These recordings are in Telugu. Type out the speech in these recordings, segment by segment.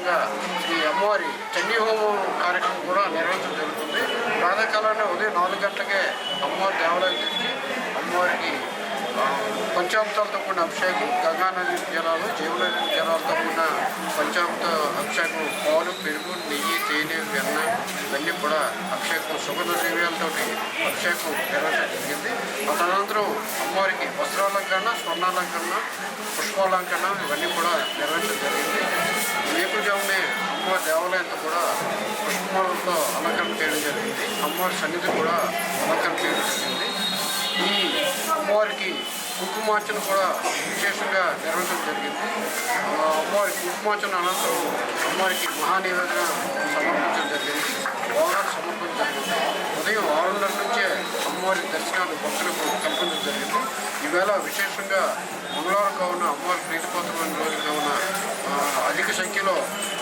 భాగంగా శ్రీ ఈ అమ్మవారి చండీ హోమం కార్యక్రమం కూడా నిర్వహించడం జరుగుతుంది. ప్రాతకాలంలో ఉదయం నాలుగు గంటలకే అమ్మవారి దేవాలయం తెచ్చి అమ్మవారికి ఆ, పంచామృతాలతో కూడిన అభిషేకం గంగానది జలాలు జీవనది జలాలతో కూడిన పంచామృత అభిషేకం పాలు పెరుగు నెయ్యి తేనె వెన్న ఇవన్నీ కూడా అభిషేకం సుగంధ ద్రవ్యాలతో అభిషేకం నిర్వహించడం జరిగింది. ఆ తదనంతరం అమ్మవారికి వస్త్రాలంకరణ స్వర్ణాలంకరణ పుష్పాలంకరణ ఇవన్నీ కూడా నిర్వహించడం జరిగింది. నేపథ్యంలో అమ్మ దేవాలయంతో కూడా పుష్పాలతో అలంకరణ చేయడం జరిగింది. అమ్మవారి సన్నిధి కూడా అలంకరణ చేయడం జరిగింది. ఈ అమ్మవారికి కుంకుమార్చన కూడా విశేషంగా నిర్వహించడం జరిగింది. అమ్మవారికి కుంకుమార్చన అనంతరం అమ్మవారికి మహానివేదన సమర్పించడం జరిగింది. బాగా సమర్పించడం జరిగింది. ఉదయం ఆరున్నర నుంచే అమ్మవారి దర్శనాలు భక్తులకు కల్పించడం జరిగింది. ఈవేళ విశేషంగా మంగళవారం కావున అమ్మవారి ప్రీతిపాత్రమైన రోజు కావున అధిక సంఖ్యలో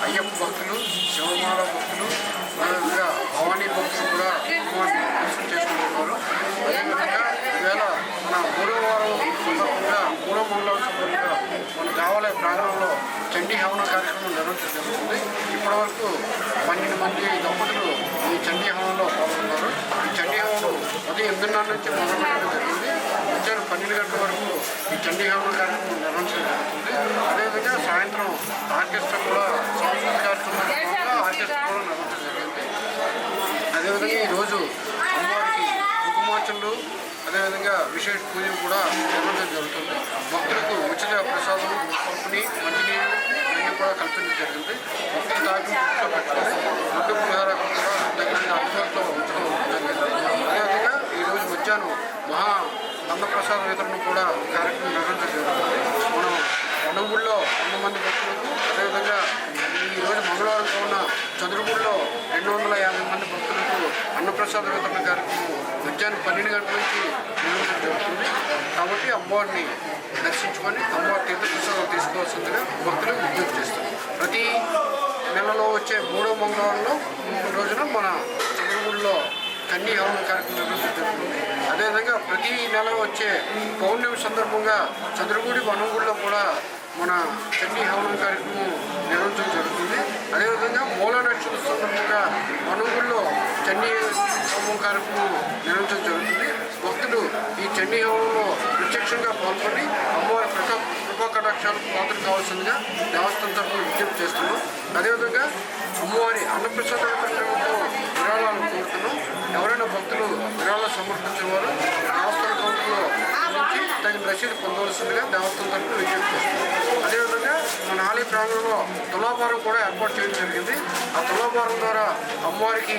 అయ్యప్ప భక్తులు శివమాల భక్తులు భవానీ భక్తులు కూడా అమ్మవారిని దర్శనం చేసుకుంటున్నారు అదేవిధంగా ఈవేళ మన మూడో వారం సందర్భంగా మూడో మంగళవారం సందర్భంగా మన దేవాలయ ప్రాంగణంలో చండీ హవన కార్యక్రమం నిర్వహించడం జరుగుతుంది. ఇప్పటివరకు పన్నెండు మంది దంపతులు ఈ చండీ హవనంలో పాల్గొన్నారు. ఈ చండీ హవనం ఉదయం ఎనిమిదిన్నర నుంచి మొదలుపెట్టడం జరిగింది మధ్యాహ్నం పన్నెండు గంటల వరకు ఈ చండీ హవన కార్యక్రమం నిర్వహించడం జరుగుతుంది. అదేవిధంగా సాయంత్రం ఆర్కెస్ట్రా కూడా సాంస్కృతిక కార్యక్రమం ఆర్కెస్ట్రా కూడా నిర్వహించడం జరిగింది. అదేవిధంగా ఈరోజు అమ్మవారికి అదేవిధంగా విశేష పూజ కూడా నిర్వహించడం జరుగుతుంది. భక్తులకు ఉచిత ప్రసాదం పంపిణీ మంచినీరు ఇవన్నీ కూడా కల్పించడం జరిగింది. భక్తులు తాకి దృష్టిలో పెట్టుకొని ముద్దు పులిహార కూడా తగినంత అందుబాటులో ఉంచడం అదేవిధంగా ఈరోజు మధ్యాహ్నం మహా అన్నప్రసాద వితరణ కూడా కార్యక్రమం నిర్వహించడం జరుగుతుంది మనం వనగుళ్ళో వంద మంది భక్తులకు అదేవిధంగా ఈ రోజు మంగళవారం కావున చంద్రగుడిలో రెండు వందల యాభై మంది భక్తులకు అన్నప్రసాద వితరణ కార్యక్రమం మధ్యాహ్నం పన్నెండు గంటల నుంచి నిర్వహించడం జరుగుతుంది. కాబట్టి అమ్మవారిని దర్శించుకొని అమ్మవారి తీర్థప్రసాదం తీసుకోవాల్సిందిగా భక్తులు విజ్ఞప్తి చేస్తారు ప్రతి నెలలో వచ్చే మూడో మంగళవారంలో రోజున మన చంద్రగుడిలో కన్నీ హవన కార్యక్రమం జరుగుతుంది. అదేవిధంగా ప్రతి నెల వచ్చే పౌర్ణమి సందర్భంగా చంద్రగుడి వనంగుడిలో కూడా మన చండీ హవనం కార్యక్రమం నిర్వహించడం జరుగుతుంది. అదేవిధంగా మూల నక్షత్ర సందర్భంగా వనంగుడిలో చండీ హోమం నిర్వహించడం జరుగుతుంది. భక్తులు ఈ చండీ హోమంలో ప్రత్యక్షంగా పాల్గొని అమ్మవారి కృప కృపాకటాక్షాలకు పాత్ర కావాల్సిందిగా దేవస్థానం తరఫున విజ్ఞప్తి చేస్తున్నాం. అదేవిధంగా అమ్మవారి అన్నప్రసాద వితరణతో విరాళాలు కోరుతున్నాం ఎవరైనా భక్తులు విరాళాలు సమర్పించిన వారు దేవస్థాన కౌంటర్లో నుంచి తగిన రసీదు పొందవలసిందిగా దేవస్థానం తరఫున విజ్ఞప్తి చేస్తున్నాం. అదేవిధంగా మన ఆలయ ప్రాంగణంలో తులాభారం కూడా ఏర్పాటు చేయడం జరిగింది. ఆ తులాభారం ద్వారా అమ్మవారికి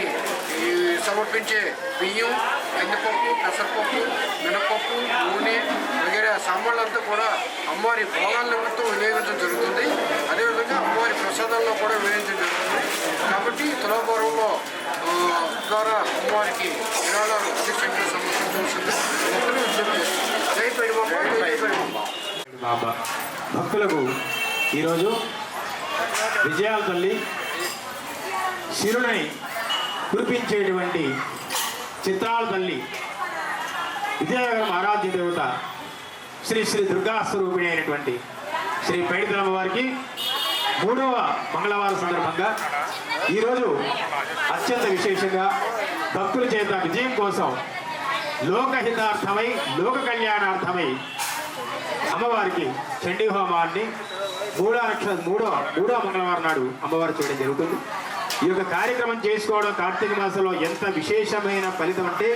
సమర్పించే బియ్యం కందిపప్పు పెసరపప్పు మినపప్పు నూనె వగేరే సామాన్లంతా కూడా అమ్మవారి భోగాల నిమిత్తం వినియోగించడం జరుగుతుంది. అదేవిధంగా అమ్మవారి ప్రసాదాల్లో కూడా వినియోగించడం జరుగుతుంది. కాబట్టి తులాభారంలో ద్వారా అమ్మవారికి విరాళాలు అధిక సమర్పించవలసింది భక్తులకు ఈరోజు విజయాల తల్లి శిరుని కురిపించేటువంటి చిత్రాల తల్లి విజయనగరం ఆరాధ్య దేవత శ్రీ శ్రీ దుర్గా స్వరూపిణి అయినటువంటి శ్రీ పైడితలమ్మ వారికి మూడవ మంగళవారం సందర్భంగా ఈరోజు అత్యంత విశేషంగా భక్తుల చేత విజయం కోసం లోకహితార్థమై లోక కళ్యాణార్థమై అమ్మవారికి చండీ హోమాన్ని మూడో నక్ష మూడో మూడో మంగళవారం నాడు అమ్మవారు చేయడం జరుగుతుంది. ఈ యొక్క కార్యక్రమం చేసుకోవడం కార్తీక మాసంలో ఎంత విశేషమైన ఫలితం అంటే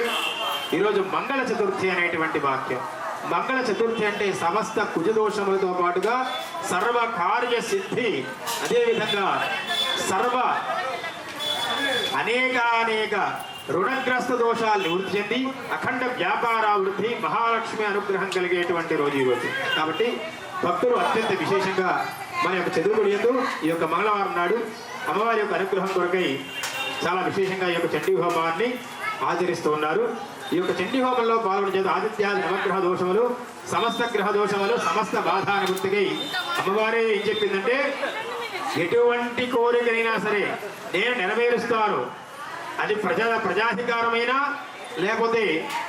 ఈరోజు మంగళ చతుర్థి అనేటువంటి వాక్యం. మంగళ చతుర్థి అంటే సమస్త కుజదోషములతో పాటుగా సర్వ కార్య సిద్ధి అదేవిధంగా సర్వ అనేకానేక రుణగ్రస్త దోషాలు నివృత్తి చెంది అఖండ వ్యాపారాభివృద్ధి మహాలక్ష్మి అనుగ్రహం కలిగేటువంటి రోజు ఈ రోజు. కాబట్టి భక్తులు అత్యంత విశేషంగా మన యొక్క చదువుకుని ఎందు ఈ యొక్క మంగళవారం నాడు అమ్మవారి యొక్క అనుగ్రహం కొరకై చాలా విశేషంగా ఈ యొక్క చండీ హోమాన్ని ఆచరిస్తూ ఉన్నారు. ఈ యొక్క చండీ హోమంలో పాల్గొనే చేత ఆదిత్యాది నవగ్రహ దోషములు సమస్త గ్రహ దోషములు సమస్త బాధానుభూతికై అమ్మవారే ఏం చెప్పిందంటే ఎటువంటి కోరికైనా సరే నేను నెరవేరుస్తాను అది ప్రజా ప్రజాధికారమైనా లేకపోతే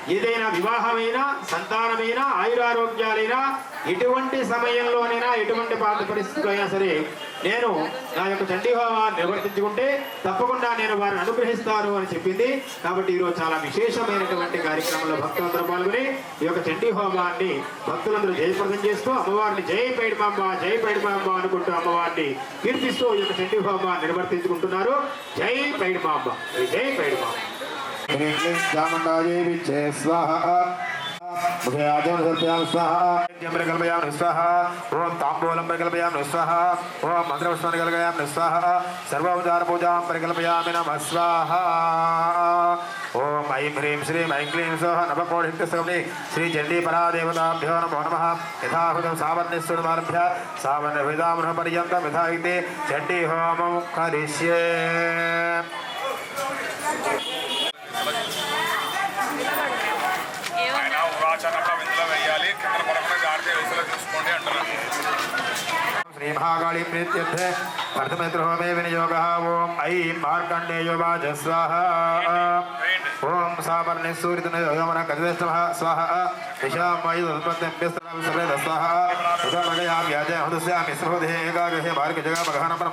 ఏదైనా వివాహమైనా సంతానమైనా ఆయురారోగ్యాలైనా ఎటువంటి సమయంలోనైనా ఎటువంటి పాత పరిస్థితులైనా అయినా సరే నేను నా యొక్క చండీ హోమాన్ని నిర్వర్తించుకుంటే తప్పకుండా నేను వారిని అనుగ్రహిస్తాను అని చెప్పింది. కాబట్టి ఈరోజు చాలా విశేషమైనటువంటి కార్యక్రమంలో భక్తులందరూ పాల్గొని ఈ యొక్క చండీ హోమాన్ని భక్తులందరూ జయప్రదం చేస్తూ అమ్మవారిని జై పైడిమాంబ జై పైడిమాంబ అనుకుంటూ అమ్మవారిని కీర్తిస్తూ ఈ యొక్క చండీ హోమాన్ని నిర్వర్తించుకుంటున్నారు. జై పైడిమాంబ జై పైడిమాంబ कल्पयाम निस्सः ओम ताम्बूलं परिकल्पयाम निस्सः ओम मन्त्रपुष्पाणि कल्पयाम निस्सः सर्वोपचारपूजां परिकल्पयामि नमः स्वाहा ओम ऐं ह्रीं श्रीं ऐं क्लीं सः परा श्रीचण्डीपरादेवताभ्यो नमो नमः यथाहृतं सावर्णस्वरमारभ्य सावर्णभृदामृहपर्यन्तं यथा इति चण्डीहोमं करिष्ये श्रीमहाकालीप्रीत्यर्थे प्रीत्यर्थ विनियोगः ॐ विनियोग मार्कण्डेयोवाच स्वाहा। ॐ सावर्णिसूरितनमः स्वाहा। दिशां वायुदत्पत्यम्भ्यस्तराभिसमेत स्वाहा। सुधामगयाम्याजयहृदस्यामि सहोदे एकाग्रहे मार्गजगामघानपरं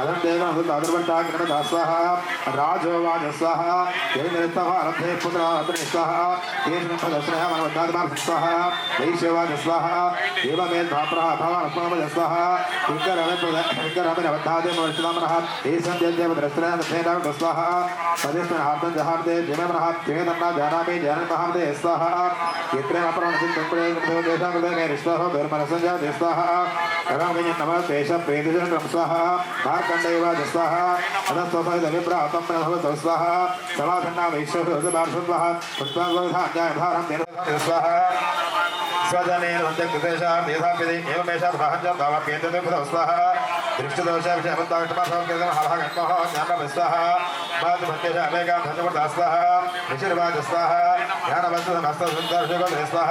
अदंदेवादर्वंटाग्रणदास्वः राजोवाजस्वः यैर्निरस्तवारब्धे पुत्रारत्नेश्वः येषुपदश्रयः मनवद्दाद्मास्वः वैश्यवाजस्वः एवमेद्वाप्रः भवानस्मजस्वः शङ्करमिनवद्धादेवमर्षितामनः తమేష ప్రేతిజనం స్వాహ మార్కండేవాజ స్వాహ అదస్వసవిభ్రాతం ప్రభవత స్వాహ సమాధన్నా వైశ్వృతపార్శ్వస్వాహ పుష్పాధారం స్వాహ స్వజనేన వందేషాం యథాపిది ఏమేషాం సహజం భావప్యేంద్ర స్వాహ దృష్టిదోషాభిషేమంతాష్టమసౌఖ్యమహోజ్ఞానస్వాహ మాధుమత్యేషామేకాం ధన్యవర్దాస్వాహ నిశీర్వాజస్వాహ జ్ఞానవస్తు సమస్త సుందర్శుగోస్వాహ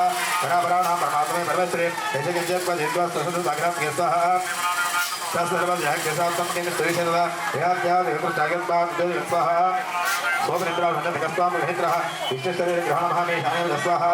परापराणां परमात्मे परमत्रे यजगज्जत्वा जित्वा ससदसाग्रां यस्तः तस्सर्वजहज्ञसात्तं केन सुरिषदवा यहात्यादिवृतजागत्पां जयस्वः सोमनिद्रा सन्नभिकस्वामभित्रः विश्वशरीरग्रहणमहामेशानेन स्वाहा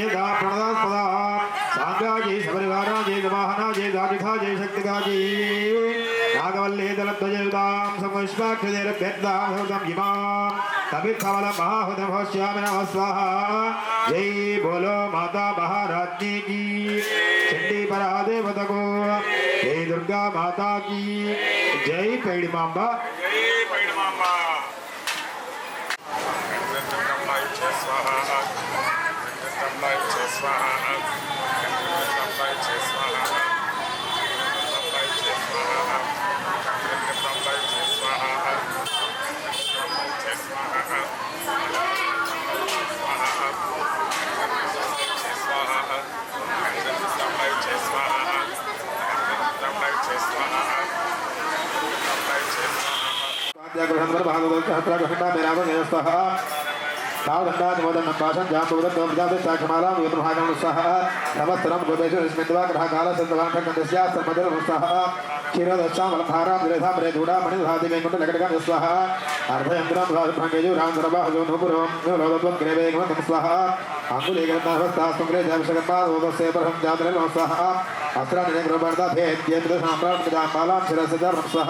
జై బోలో మాతా మహారాజ్ని చండీ పరాదేవతకు జై దుర్గా మాతాకి జై పైడిమాంబ స్వాహ స్వాహ हत्यागृहन्वर भागवत हत्यागृहन्ना मेरावगेयस्तः तावदण्डादिवदन्नं पाशं जाम्बुवदन्तं प्रजापतिसाक्षमालां योतमहागणुस्सः नमस्तरं गोपेश्वरस्मिन्द्वाग्रहकालसन्दवाङ्कन्दस्यास्तर्मदनुस्सः क्षीरदस्सामलभारां निरधां रेधूडामणिधादिवेङ्कुण्डलकटकानुस्वः अर्धयन्त्रं भागेयो रामधरबाहुजोनुपुरं ग्रेवेगमतं स्वः अङ्गुलेगन्नाभस्तास्तुङ्ग्रे जयविषकर्मादोदस्य बृहं जातरे नमः स्वः अस्त्राणि गृहवर्धा भेद्येन्द्रसाम्रां प्रजापालां शिरसि धर्मं स्वः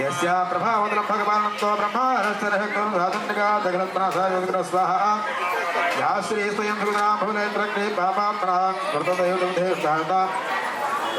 యస్యా ప్రభావంతరం భగవానంతో బ్రహ్మారస్సరహ్మరాధన్యగాధగ్రత్మనాసాయోగ్ర స్వాహ యా శ్రీ స్వయం భృగుణాం భువనేత్రగ్ని పాపాత్మనాం కృతదయోధేష్టాంతా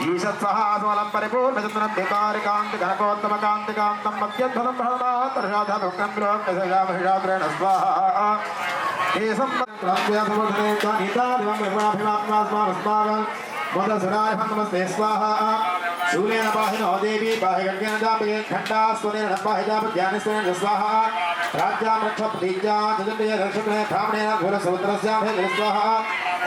ईशत्सहासोऽलं परिपूर्णचन्द्रं धिकारिकान्तिकान्तोत्तमकान्तिकान्तं मध्यध्वनं भवनात्तर्षाधभुक्तं विलोक्यसयामहिषाद्रेण स्वाहा एषं द्रव्यसमुद्रे च गीतादिवं विपुणाभिमात्मा स्वामस्माकं मदसुराय स्वाहा शूलेन देवी जाप स्वाहा स्वाहा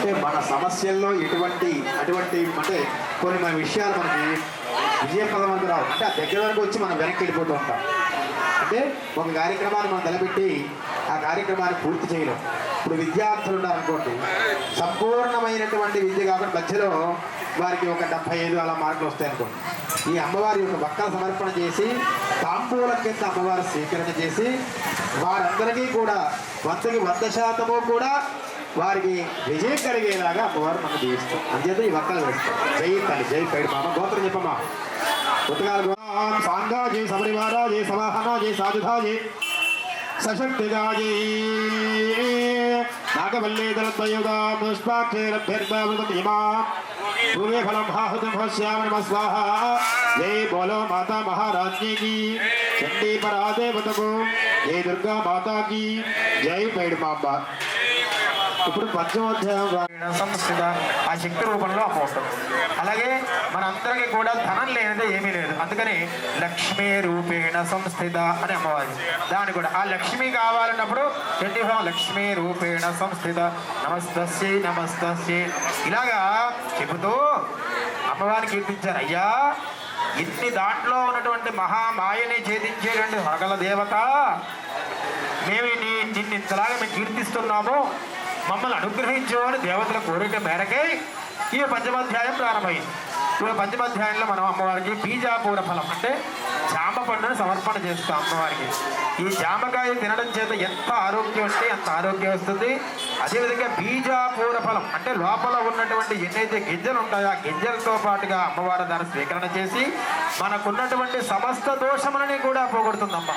అంటే మన సమస్యల్లో ఎటువంటి అటువంటి అంటే కొన్ని మన విషయాలు మనకి విజయప్రదం అంటూ రావు అంటే ఆ దగ్గర వరకు వచ్చి మనం వెనక్కి వెళ్ళిపోతూ ఉంటాం. అంటే ఒక కార్యక్రమాన్ని మనం తలపెట్టి ఆ కార్యక్రమాన్ని పూర్తి చేయడం ఇప్పుడు విద్యార్థులు ఉన్నారనుకోండి సంపూర్ణమైనటువంటి విద్య కాకుండా మధ్యలో వారికి ఒక డెబ్బై ఐదు అలా మార్కులు వస్తాయనుకోండి. ఈ అమ్మవారి యొక్క వక్కల సమర్పణ చేసి తాంబూలం కింద అమ్మవారు స్వీకరణ చేసి వారందరికీ కూడా వందకి వంద శాతము కూడా వారికి విజయం కలిగేలాగా అమ్మవారు మనం దీవిస్తాం అంచేత ఈ వక్కలు వేస్తాం జై తల్లి జై పైడి మామ గోత్రం చెప్పమ్మా. పుస్తకాలు సాంగాజీ సమరివారాజీ సమాహనాజీ సాధుధాజీ సశక్తిగాజీ. నాగవల్లేదరద్వయుగా పుష్పాక్షేరభ్యర్భామృతమా పూర్వే ఫలం హాహుతం హోశ్యామ నమ స్వాహ. జై బోలో మాతా మహారాజ్ఞి की చండీ పరాదేవతకు జై దుర్గా మాతా की జై పైడి మాంబ. ఇప్పుడు పంచమోధ్యాయం సంస్కృత ఆ శక్తి రూపంలో అపోస్తాం అలాగే అలాగే మనందరికీ కూడా ధనం లేనిదే ఏమీ లేదు. అందుకని లక్ష్మీ రూపేణ సంస్థిత అని అమ్మవారి. దాని కూడా ఆ లక్ష్మి కావాలన్నప్పుడు ఏంటి లక్ష్మీ రూపేణ సంస్థిత. నమస్తస్యై నమస్తస్యై. ఇలాగా చెబుతూ అమ్మవారిని కీర్తించారు. అయ్యా ఇన్ని దాంట్లో ఉన్నటువంటి మహామాయని ఛేదించేటువంటి సగల దేవత మేము నీ నిన్ను ఇంతలాగా మేము కీర్తిస్తున్నాము. మమ్మల్ని అనుగ్రహించేవాడు దేవతల కోరిక మేరకే ఈ పంచమాధ్యాయం ప్రారంభమైంది. ఇప్పుడు పంచమాధ్యాయంలో మనం అమ్మవారికి బీజాపూర ఫలం అంటే జామ పండును సమర్పణ చేస్తాం అమ్మవారికి. ఈ జామకాయ తినడం చేత ఎంత ఆరోగ్యం అంటే అంత ఆరోగ్యం వస్తుంది. అదేవిధంగా బీజాపూర ఫలం అంటే లోపల ఉన్నటువంటి ఎన్నైతే గింజలు ఉంటాయో ఆ గింజలతో పాటుగా అమ్మవారి దాన్ని స్వీకరణ చేసి మనకున్నటువంటి సమస్త దోషములని కూడా పోగొడుతుందమ్మ.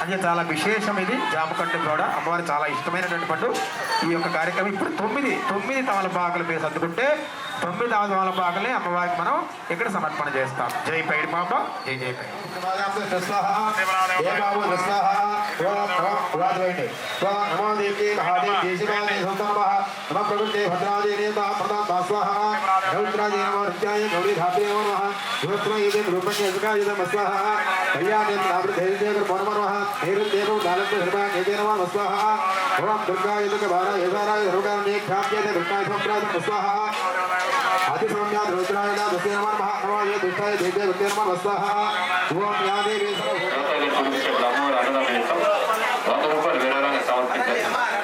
అది చాలా విశేషం ఇది. జామకండు కూడా అమ్మవారి చాలా ఇష్టమైనటువంటి పండు. ఈ యొక్క కార్యక్రమం ఇప్పుడు తొమ్మిది తొమ్మిది తమలపాకులు వేసి అందుకుంటే తొమ్మిది తమలపాకుల్ని అమ్మవారికి మనం ఇక్కడ సమర్పణ చేస్తాం. జై పైడి మాంబ జై జై పైడి. నమో దేవి మహాదేవ్ దేశివాయ నమ ప్రకృతి భద్రాజీ స్వాహ అతిసౌమ్యా రుద్రాయణ దుఃఖేర్మణ మహాక్రమాయ దుష్టాయ దివ్య దుఃఖేర్మణ వస్తాహ. ఓం యాదేవి బ్రహ్మోడు అనురామేతం వంద రూపాయలు విరాళంగా సమర్పించారు